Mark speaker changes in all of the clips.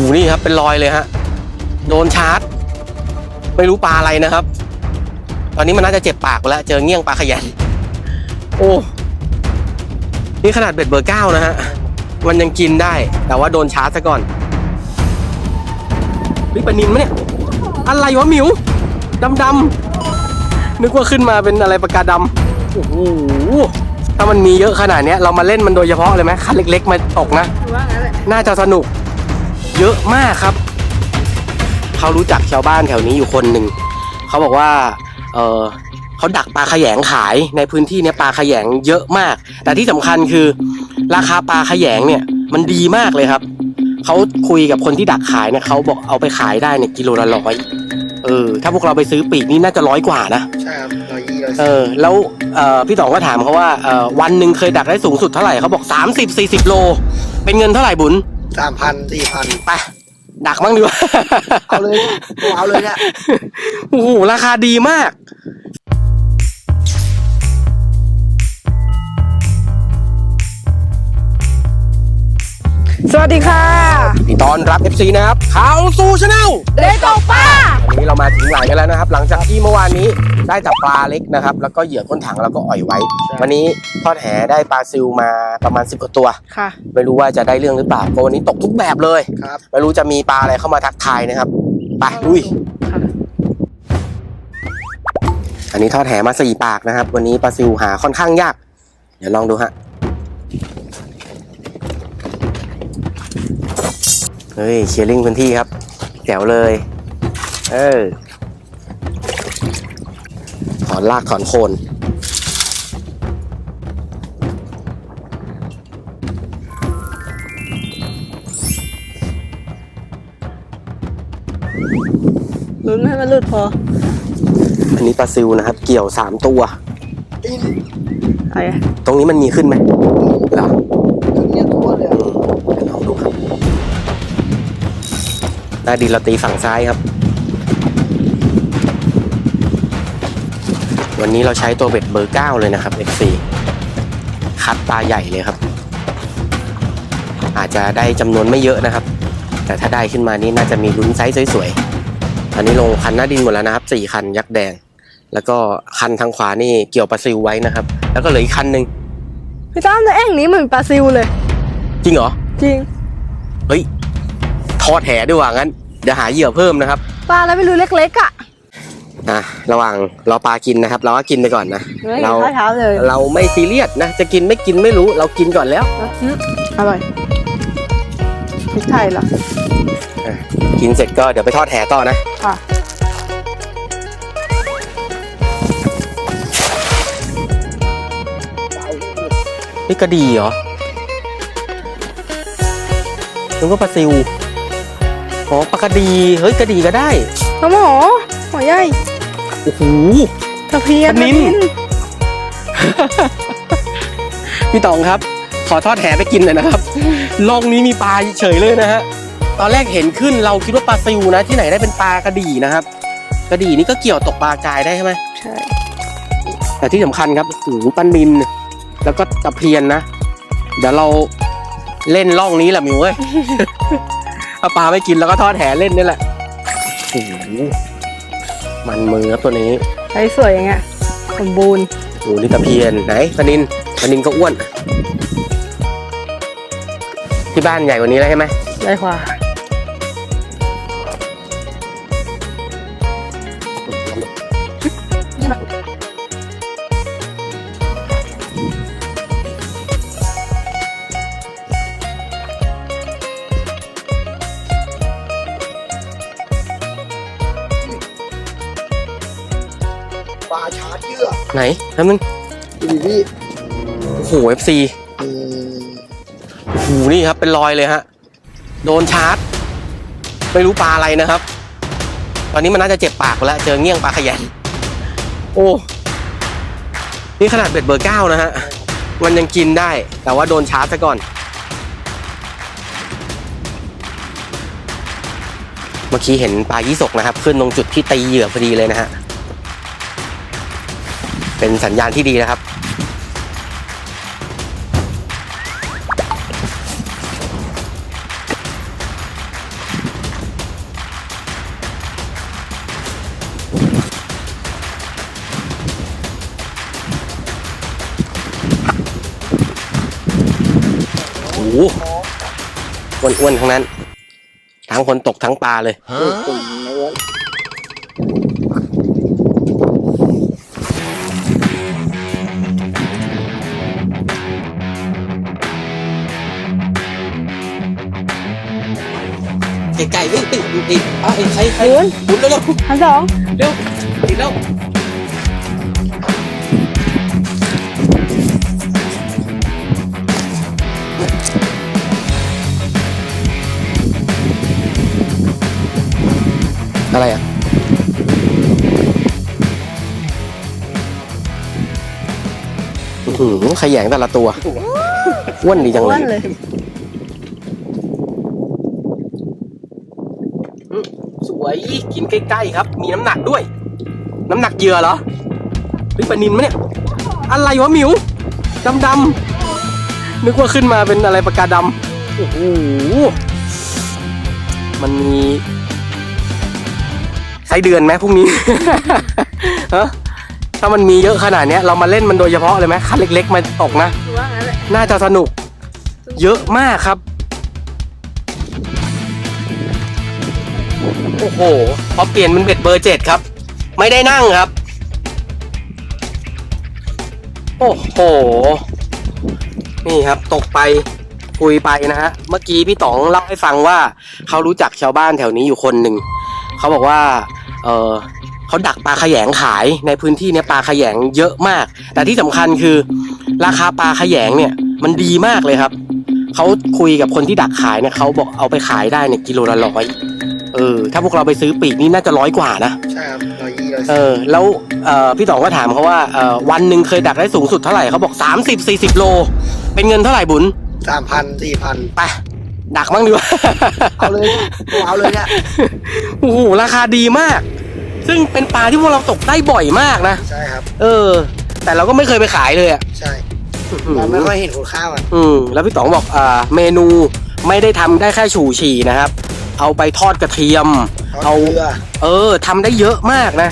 Speaker 1: ูนี่ครับเป็นรอยเลยฮะ โดนชาร์จ ไม่รู้ปลาอะไรนะครับ ตอนนี้มันน่าจะเจ็บปากแล้ว เจอเงี้ยงปลาขยัน โอ้ นี่ขนาดเบ็ดเบอร์เก้านะฮะ มันยังกินได้ แต่ว่าโดนชาร์จซะก่อนนี่ปลานินมะเนี่ย อะไรวะหมิว ดำดำนึกว่าขึ้นมาเป็นอะไรปากกาดำโอ้โหถ้ามันมีเยอะขนาดนี้เรามาเล่นมันโดยเฉพาะเลยไหมคันเล็ก ๆ มาตกนะ น่าจะสนุก เยอะมากครับ เขารู้จักชาวบ้านแถวนี้อยู่คนหนึ่ง เขาบอกว่า เออเขาดักปลาขยงขายในพื้นที่เนี้ยปลาขยงเยอะมาก แต่ที่สำคัญคือ ราคาปลาขยงเนี่ย มันดีมากเลยครับ เขาคุยกับคนที่ดักขายเนี่ยเขาบอกเอาไปขายได้เนี่ยกิโลละร้อยเออ ถ้าพวกเราไปซื้อปีกนี่น่าจะร้อยกว่านะ
Speaker 2: ใช่ครับร้อยยี่ร้อย
Speaker 1: เออ แล้วเอ่อพี่ต๋องก็ถามเขาว่าเอ่อวันหนึ่งเคยดักได้สูงสุดเท่าไหร่เขาบอก 30 40 โล เป็นเงินเท่าไหร่บุญ
Speaker 2: สามพันสี่พัน
Speaker 1: ไปดักมั่งดีกว่า
Speaker 2: เอาเลยเนี่ยโอ้เอาเลยเนี่ย
Speaker 1: โอ้โหราคาดีมาก
Speaker 3: สวัสดีค่ะ
Speaker 1: ตอนรับ FC นะครับข่าวสู่ชาแนล
Speaker 3: เด็กตกปลา
Speaker 1: วันนี้เรามาถึงไหนกันแล้วนะครับ หลังจากที่เมื่อวานนี้ ได้จับปลาเล็กนะครับ แล้วก็เหยื่อก้นถังแล้วก็อ่อยไว้ วันนี้ทอดแหได้ปลาซิลมาประมาณ 10กว่าตัว
Speaker 3: ค่ะ
Speaker 1: ไม่รู้ว่าจะได้เรื่องหรือเปล่าเพราะวันนี้ตกทุกแบบเลย
Speaker 2: ครับ
Speaker 1: ไม่รู้จะมีปลาอะไรเข้ามาทักทายนะครับ ไปลุย
Speaker 3: ค่ะ
Speaker 1: อันนี้ทอดแหมาสี่ปากนะครับ วันนี้ปลาซิวหาค่อนข้างยาก เดี๋ยวลองดูฮะ เฮ้ยเชียร์ลิงพื้นที่ครับแจ๋วเลย เออถ อนลากถอนโคน
Speaker 3: ลุ้นให้มันหลุดพอ
Speaker 1: อันนี้ปลาซิวนะครับ เกี่ยวสามตัว
Speaker 3: อะไรอะ
Speaker 1: ตรงนี้มันมีขึ้นไหมเหรอ
Speaker 2: ตัวเนี้ยทั่วเลย
Speaker 1: อืมเดี๋ยวลองดูครับหน้าดินเราตีฝั่งซ้ายครับ วันนี้เราใช้ตัวเบ็ดเบอร์ 9 เลยนะครับ F4 คัดปลาใหญ่เลยครับ อาจจะได้จำนวนไม่เยอะนะครับ แต่ถ้าได้ขึ้นมานี่น่าจะมีลุ้นไซส์สวยๆอันนี้ลงคันหน้าดินหมดแล้วนะครับ 4 คันยักษ์แดง แล้วก็คันทางขวานี่เกี่ยวปลาซิวไว้นะครับ แล้วก็เหลืออีกคันหนึ่ง
Speaker 3: พี่ตั้มในแอ่งนี้เหมือนปลาซิวเลย
Speaker 1: จริงเหรอ
Speaker 3: จริง
Speaker 1: เฮ้ยทอดแหดีกว่างั้นเดี๋ยวหาเหยื่อเพิ่มนะครับ
Speaker 3: ปลาอะไรไม่รู้เล็กๆอะ
Speaker 1: อะระหว่างรอปลากินนะครับ เราก็กินไปก่อนนะ
Speaker 3: ไม่
Speaker 1: เรา
Speaker 3: เห็นเท้าเลย
Speaker 1: เราไม่ซีเรียสนะ จะกินไม่กินไม่รู้เรากินก่อนแล้ว
Speaker 3: อืมอร่อยพริกไทยเหรอ
Speaker 1: กินเสร็จก็เดี๋ยวไปทอดแหต่อนะ
Speaker 3: ค่ะ
Speaker 1: นี่กระดีเหรอนึกว่าปลาซิว อ๋อปลากระดี เฮ้ยกระดีก็ได้
Speaker 3: ปลาหมอหมอใหญ่
Speaker 1: โอ้โห
Speaker 3: ตะเพียน
Speaker 1: ปลานิลพี่ตองครับ ขอทอดแหไปกินหน่อยนะครับลองนี้มีปลาเฉยเลยนะฮะตอนแรกเห็นขึ้นเราคิดว่าปลาซิวนะที่ไหนได้เป็นปลากระดีนะครับ กระดีนี่ก็เกี่ยวตกปลากายได้ใช่ไหม
Speaker 3: ใช่
Speaker 1: แต่ที่สำคัญครับโอ้โหปันนินแล้วก็ตะเพียนนะเดี๋ยวเราเล่นล่องนี้แหละมิวเว้ย เอาปลาไม่กินแล้วก็ทอดแหเล่นนี่แหละโอ้โห มันมือครับตัวนี้
Speaker 3: ใช้สวยอย่างเงี้ยสมบูรณ์
Speaker 1: โอ้โหนี่ตะเพียนไหนปลานินปลานินก็อ้วน ที่บ้านใหญ่กว่านี้แล้วใช่ไหม
Speaker 3: ได้กว่า
Speaker 2: ปลาชาร์จเยื่อ
Speaker 1: ไหนแล้วมึง
Speaker 2: ดูดิพี่
Speaker 1: โอ้โห FC
Speaker 2: อืม
Speaker 1: โอ้โหนี่ครับเป็นรอยเลยฮะโดนชาร์จ ไม่รู้ปลาอะไรนะครับ ตอนนี้มันน่าจะเจ็บปากไปแล้วเจอเงี้ยงปลาขยัน โอ้ นี่ขนาดเบ็ดเบอร์เก้านะฮะ มันยังกินได้ แต่ว่าโดนชาร์จซะก่อน เมื่อกี้เห็นปลายี่สกนะครับ ขึ้นตรงจุดที่ตีเหยื่อพอดีเลยนะฮะ เป็นสัญญาณที่ดีนะครับ โอ้โหอ้วนๆทั้งนั้น ทั้งคนตกทั้งปลาเลย
Speaker 2: ตุ่
Speaker 1: ไก่ๆวิ่งติดติดอะไอ้ใครใคร
Speaker 3: หมุน
Speaker 1: หมุนเร็ว
Speaker 3: อันสอง
Speaker 1: ๆเร็วติดแล้วอะไรอะอื้อหือขยงแต่ละตัวอ้วนดีจัง
Speaker 3: อ้
Speaker 1: เล
Speaker 3: วน
Speaker 1: ย
Speaker 3: เลย
Speaker 1: สวยกินใกล้ๆครับ มีน้ำหนักด้วย น้ำหนักเหยื่อเหรอเฮ้ยปลานินมะเนี่ย อะไรวะหมิวดำดำๆนึกว่าขึ้นมาเป็นอะไรปากกาดำโอ้โหมันมีไส้เดือนไหมพรุ่งนี้ ฮะถ้ามันมีเยอะขนาดเนี้ยเรามาเล่นมันโดยเฉพาะเลยไหมคันเล็ก ๆ มาตกนะ
Speaker 3: คือว่างั้นแหละ
Speaker 1: น่าจะสนุก เยอะมากครับ โอ้โห พอเปลี่ยนเป็นเบ็ดเบอร์เจ็ดครับ ไม่ได้นั่งครับ โอ้โห นี่ครับ ตกไปคุยไปนะฮะ เมื่อกี้พี่ต๋องเล่าให้ฟังว่า เขารู้จักชาวบ้านแถวนี้อยู่คนหนึ่ง เขาบอกว่า เออเขาดักปลาขยงขายในพื้นที่เนี้ยปลาขยงเยอะมาก แต่ที่สำคัญคือ ราคาปลาขยงเนี่ย มันดีมากเลยครับ เขาคุยกับคนที่ดักขายเนี่ยเขาบอกเอาไปขายได้เนี่ยกิโลละร้อย เออ ถ้าพวกเราไปซื้อปีกนี่น่าจะร้อยกว่านะ
Speaker 2: ใช่ครับร้อยยี่ร้อย
Speaker 1: เออ แล้วเอ่อพี่ต๋องก็ถามเขาว่าเอ่อวันหนึ่งเคยดักได้สูงสุดเท่าไหร่เขาบอก 30 40 โล เป็นเงินเท่าไหร่บุญ
Speaker 2: สามพันสี่พัน
Speaker 1: ไปดักบ้างดีกว่า
Speaker 2: เอาเลยกูเอาเลยเนี่ย
Speaker 1: โอ้โหราคาดีมาก ซึ่งเป็นปลาที่พวกเราตกได้บ่อยมากนะ
Speaker 2: ใช่ครับ
Speaker 1: เออ แต่เราก็ไม่เคยไปขายเลยอะ
Speaker 2: ใช่เราไม่ค่อยเห็นคุณค่ามัน
Speaker 1: อืมแล้วพี่ต๋องบอกอ่าเมนูไม่ได้ทำได้แค่ฉู่ฉี่นะครับ เอาไปทอดกระเทียม
Speaker 2: ทอด
Speaker 1: เอา
Speaker 2: เกลือ
Speaker 1: เออทำได้เยอะมากนะ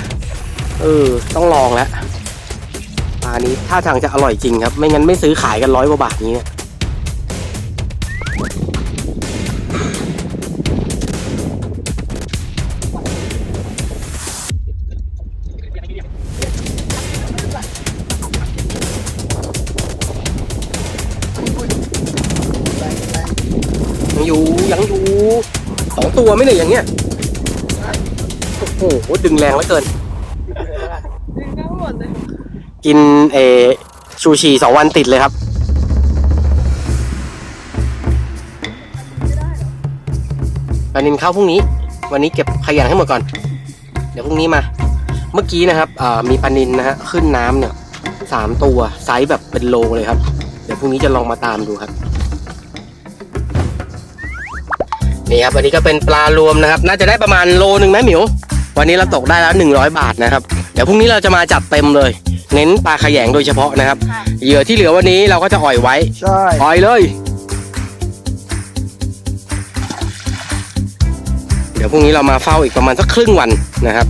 Speaker 1: เออ ต้องลองแล้วปลานี้ท่าทางจะอร่อยจริงครับ ไม่งั้นไม่ซื้อขายกันร้อยกว่าบาทนี้เนี่ย ตัวไม่เนี่ยอย่างเงี้ยโอ้โหดึงแรงเหลือเกิน
Speaker 3: ดึงทั้งหมดเลย
Speaker 1: กินเอชูชีสองวันติดเลยครับ ปลานินเข้าพรุ่งนี้ วันนี้เก็บขยะให้หมดก่อน เดี๋ยวพรุ่งนี้มา เมื่อกี้นะครับมีปลานินนะฮะขึ้นน้ำเนี่ยสามตัวไซส์แบบเป็นโลเลยครับ เดี๋ยวพรุ่งนี้จะลองมาตามดูครับ นี่ครับวันนี้ก็เป็นปลารวมนะครับ น่าจะได้ประมาณโลหนึ่งไหมหมิว วันนี้เราตกได้แล้วหนึ่งร้อยบาทนะครับ เดี๋ยวพรุ่งนี้เราจะมาจัดเต็มเลย เน้นปลาขยงโดยเฉพาะนะครับ เหยื่อที่เหลือวันนี้เราก็จะอ่อยไว้
Speaker 2: ใช่
Speaker 1: อ่อยเลย เดี๋ยวพรุ่งนี้เรามาเฝ้าอีกประมาณสักครึ่งวันนะครับ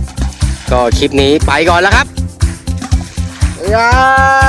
Speaker 1: ก็คลิปนี้ไปก่อนแล้วครับ
Speaker 2: ครับ
Speaker 3: สวัสดีค่ะ